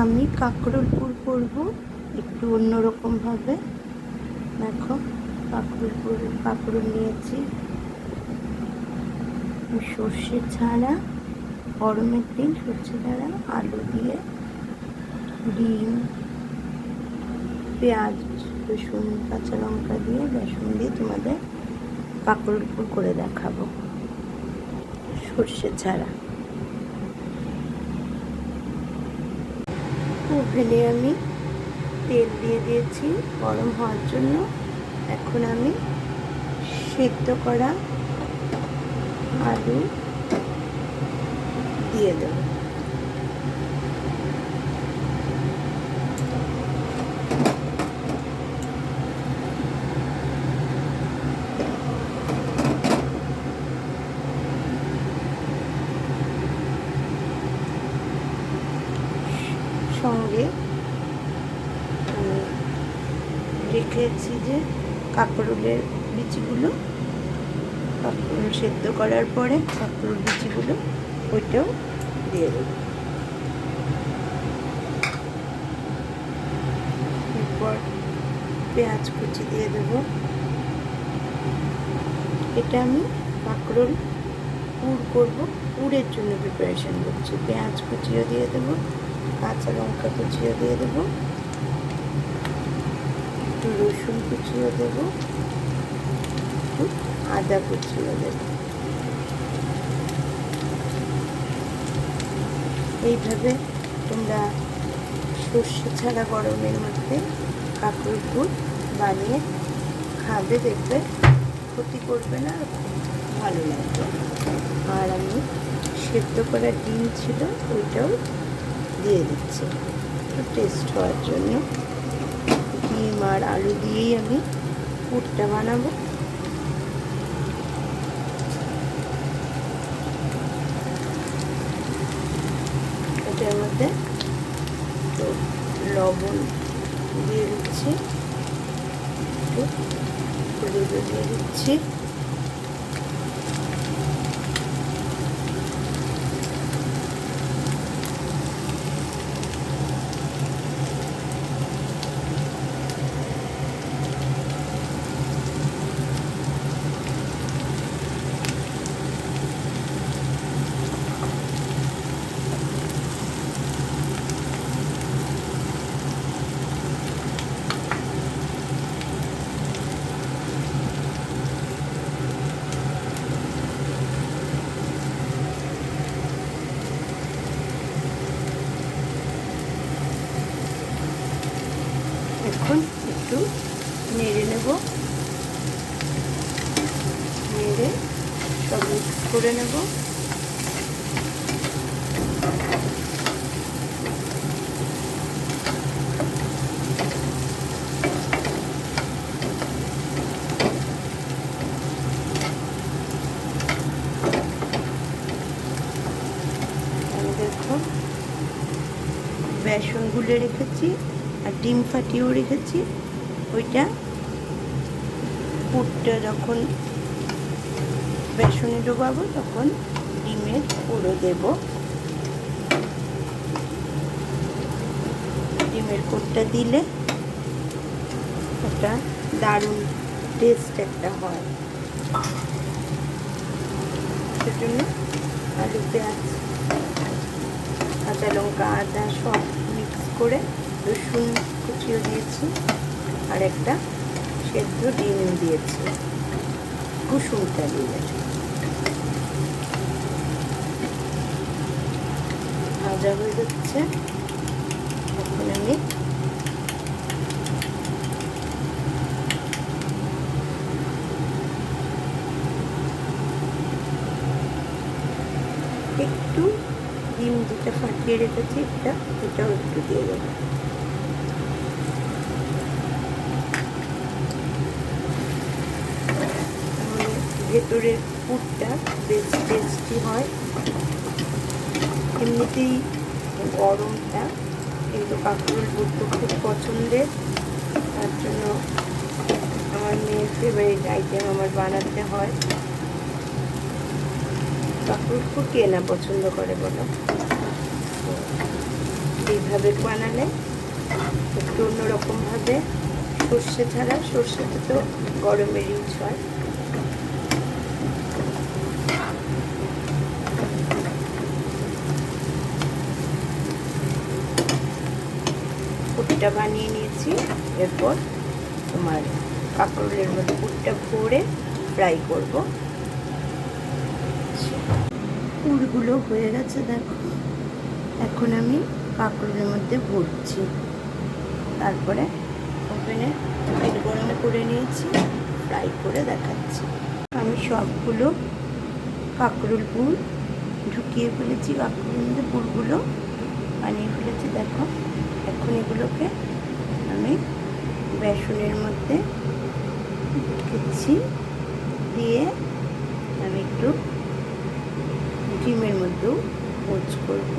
আমি কাঁকরোল পুর করব একটু অন্যরকমভাবে। দেখো কাঁকরোল পুর কাঁকরোল নিয়েছি। সর্ষে ছাড়া, গরমের দিন সর্ষে ছাড়া আলু দিয়ে ডিম, পেঁয়াজ, রসুন, কাঁচা লঙ্কা দিয়ে বেসন দিয়ে তোমাদের কাঁকরোল পুর করে দেখাবো। সর্ষে ছাড়া। ওভেনে আমি তেল দিয়ে দিয়েছি গরম হওয়ার জন্য। এখন আমি সেদ্ধ করা আলু দিয়ে দেব সঙ্গে আমি রেখেছি যে কাঁকরোলের বিচিগুলো, কাঁকরোল সেদ্ধ করার পরে কাঁকরোল বিচিগুলো ওইটাও দিয়ে দেব। এরপর পেঁয়াজ কুচি দিয়ে দেব। এটা আমি কাঁকরোল পুর করব, পুরের জন্য প্রিপারেশন করছি। পেঁয়াজ কুচিও দিয়ে দেবো, কাঁচা লঙ্কা কুচিও দিয়ে দেবো। একটু রসুন কুচিও দেবো। একটু আদা কুচিও দেবো। এইভাবে তোমরা সর্ষে ছাড়া গরমের মধ্যে কাকুর দুধ বানিয়ে খাবে, দেখবে ক্ষতি করবে না, ভালো লাগবে। আর আমি সেদ্ধ করা ডিম ছিল, ওইটাও দিয়ে দিচ্ছি। টেস্ট হওয়ার জন্য। ডিম আর আলু দিয়েই আমি পুরটা বানাবো। এটার মধ্যে তো লবণ দিয়ে দিচ্ছি, একটু হলুদ দিয়ে দিচ্ছি। এখন একটু নেড়ে নেব। নেড়ে সব করে নেব। বেসন গুলে রেখেছি। আর ডিম ফাটিয়েও রেখেছি। ওইটা পুরটা যখন বেসনে ডোবাবো, তখন ডিমের পুরো দেব। ডিমের পুরটা দিলে ওটা দারুণ টেস্ট একটা হয়। সেজন্য আলু, পেঁয়াজ, কাঁচা লঙ্কা, আদা সব মিক্স করে রসুন কুচিও দিয়েছি আর একটা সেদ্ধ ডিম দিয়েছি। কুসুমটা দিয়ে ভাজা হয়ে যাচ্ছে। এখন আমি একটু ডিম যেটা ফাটিয়ে রেখেছি, এটা এটাও একটু দিয়ে দেবো। ভেতরের পুরটা বেশ টেস্টি হয়। এমনিতেই গরমটা কিন্তু কাকুরের পুর তো খুব পছন্দের। তার জন্য আমার মেয়ের ফেভারিট আইটেম আমার বানাতে হয়। কাকুর পুর কে না পছন্দ করে বলো। এইভাবে এইভাবে বানালে একটু অন্যরকমভাবে সর্ষে ছাড়া। সর্ষেতে তো গরমের ইউজ হয় পুটটা বানিয়ে নিয়েছি। এরপর তোমার কাঁকরোলের মধ্যে পুটটা ভরে ফ্রাই করব। পুরগুলো হয়ে গেছে, দেখো। এখন আমি কাঁকরোলের মধ্যে ভরছি। তারপরে ওভেনে তেল গরম করে নিয়েছি ফ্রাই করে দেখাচ্ছি। আমি সবগুলো কাঁকরোল পুর ঢুকিয়ে ফেলেছি, কাঁকরোলের মধ্যে পুরগুলো বানিয়ে ফেলেছি, দেখো। এখন এগুলোকে আমি বেসনের মধ্যে দিচ্ছি দিয়ে আমি একটু ডিমের মধ্যেও পোচ করব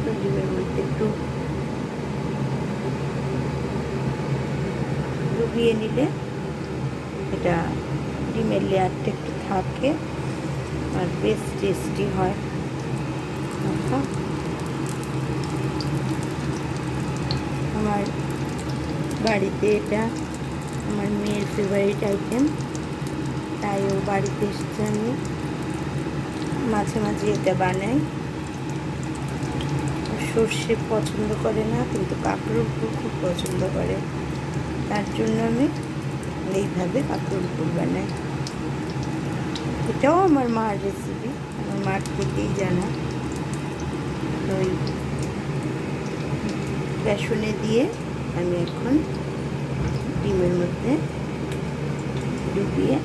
তো ডিমের মধ্যে একটু ডুবিয়ে নিলে এটা ডিমের লেয়ারটা একটু থাকে আর বেশ টেস্টি হয় আচ্ছা। আমার বাড়িতে এটা আমার মেয়ের ফেভারিট আইটেম তাই ও বাড়িতে এসেছে আমি মাঝে মাঝে এটা বানাই। সর্ষে পছন্দ করে না, কিন্তু কাঁকড়োর ফুল খুব পছন্দ করে। তার জন্য আমি এইভাবে কাঁকড়োর ফুল বানাই। এটাও আমার মার রেসিপি আমার মার থেকেই জানা। ওই বেসনে দিয়ে আমি এখন ডিমের মধ্যে ডুবিয়ে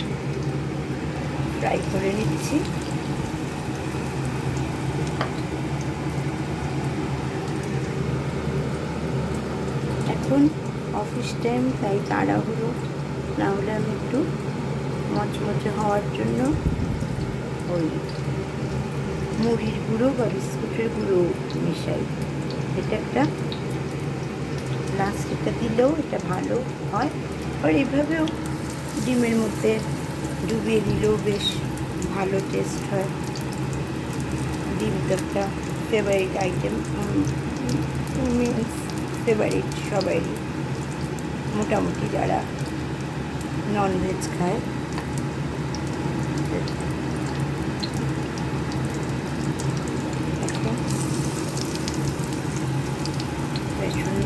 ফ্রাই করে নিচ্ছি। এখন অফিস টাইম, তাই তাড়াহুড়ো। না হলে আমি একটু মচমচে হওয়ার জন্য ওই মুড়ির গুঁড়ো বা বিস্কুটের গুঁড়ো মিশাই। এটা একটা লাস্টটা দিলেও এটা ভালো হয়। আর এভাবেও ডিমের মধ্যে ডুবিয়ে দিলেও বেশ ভালো টেস্ট হয়। ডিম তো একটা ফেভারিট আইটেম মিন্স ফেভারিট সবারই। মোটামুটি যারা ননভেজ খায় এখন বেসন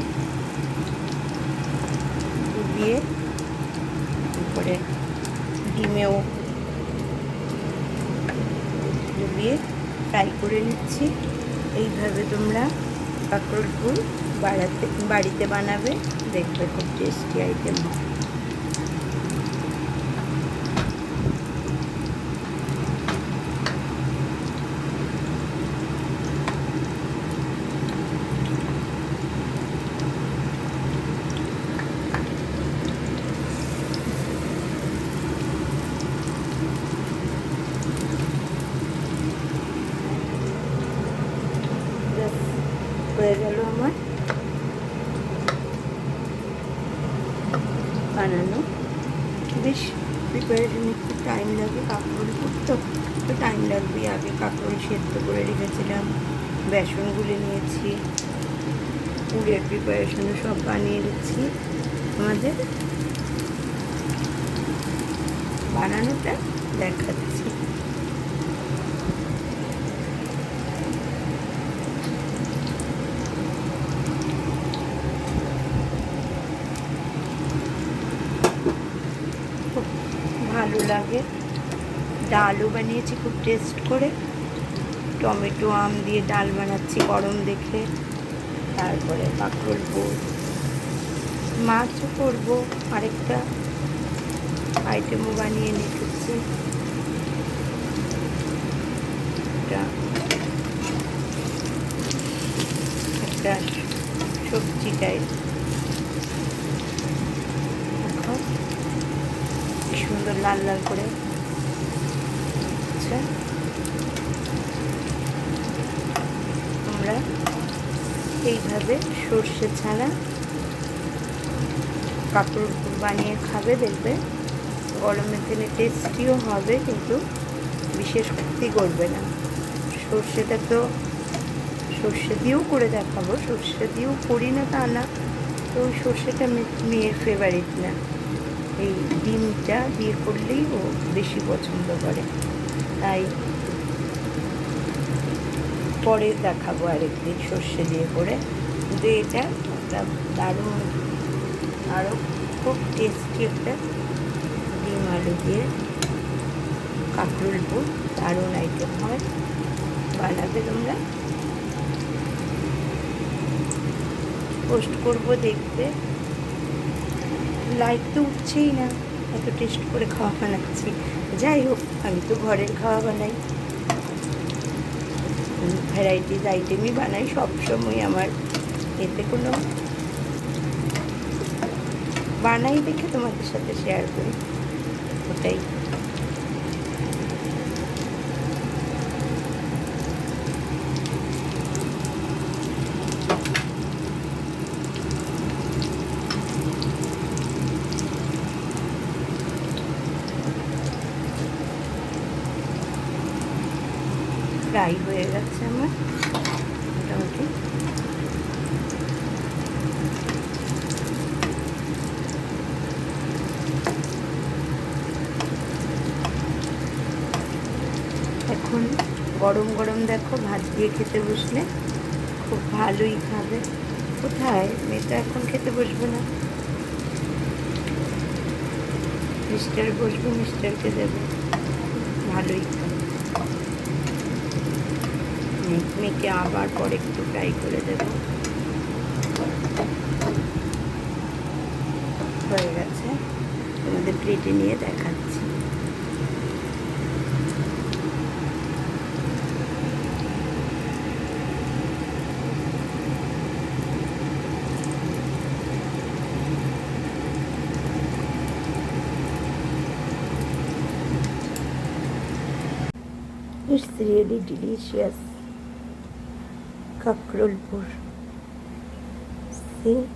ডুবিয়ে উপরে ডিমেও ডুবিয়ে ফ্রাই করে নিচ্ছি এইভাবে তোমরা কাঁকরোল ফুল বাড়াতে বাড়িতে বানাবে। দেখবে খুব টেস্টি আইটেম হয় হয়ে গেল আমার বানানো। বেশ প্রিপারেশন একটু টাইম লাগে কাঁকরোল করতে তো টাইম লাগবে আগে কাঁকরোল সেদ্ধ করে রেখেছিলাম বেসন গুলে নিয়েছি, পুরের প্রিপারেশনও সব বানিয়ে রেখেছি আমাদের বানানোটা দেখাচ্ছি খুব ভালো লাগে ডালও বানিয়েছি খুব টেস্ট করে। টমেটো, আম দিয়ে ডাল বানাচ্ছি গরম দেখে। তারপরে কাঁকরোল বোল মাছও করব, আরেকটা আইটেমও বানিয়ে রেখেছি একটা সবজি টাইপ সুন্দর লাল লাল করে আচ্ছা আমরা এইভাবে সর্ষে ছাড়া কাপড় বানিয়ে খাবে, দেখবে গরমের দিনে টেস্টিও হবে, কিন্তু বিশেষ ক্ষতি করবে না। সর্ষেটা তো সর্ষে দিয়েও করে দেখাবো, সর্ষে দিয়েও করি না তা না, তো সর্ষেটা মেয়ের ফেভারিট না। এই ডিমটা দিয়ে করলেই ও বেশি পছন্দ করে। তাই পরে দেখাবো আরেকদিন সর্ষে দিয়ে করে। কিন্তু এটা একটা দারুণ আরও খুব টেস্টি একটা ডিম আলু দিয়ে কাঁকরুলপুর দারুণ আইটেম হয়। বানাবে তোমরা। পোস্ট করব দেখবে লাইক তো উঠছেই না, এত টেস্ট করে খাওয়া বানাচ্ছি যাই হোক, আমি তো ঘরের খাওয়া বানাই। ভ্যারাইটিস আইটেমই বানাই সবসময় আমার। এতে কোনো বানাই দেখে তোমাদের সাথে শেয়ার করি। ওটাই ফ্রাই গেছে আমার। মোটামুটি এখন গরম গরম দেখো, ভাত দিয়ে খেতে বসলে খুব ভালোই খাবে। কোথায়? মেয়েটা এখন খেতে বসবে না। মিস্টার বসবে মিস্টারকে দেবে। ভালোই খাবে। মেয়েকে আবার পরে একটু ফ্রাই করে দেব। হয়ে গেছে। তোমাদের প্লেটে নিয়ে দেখাচ্ছি। It's really delicious. Kakrulpur. See?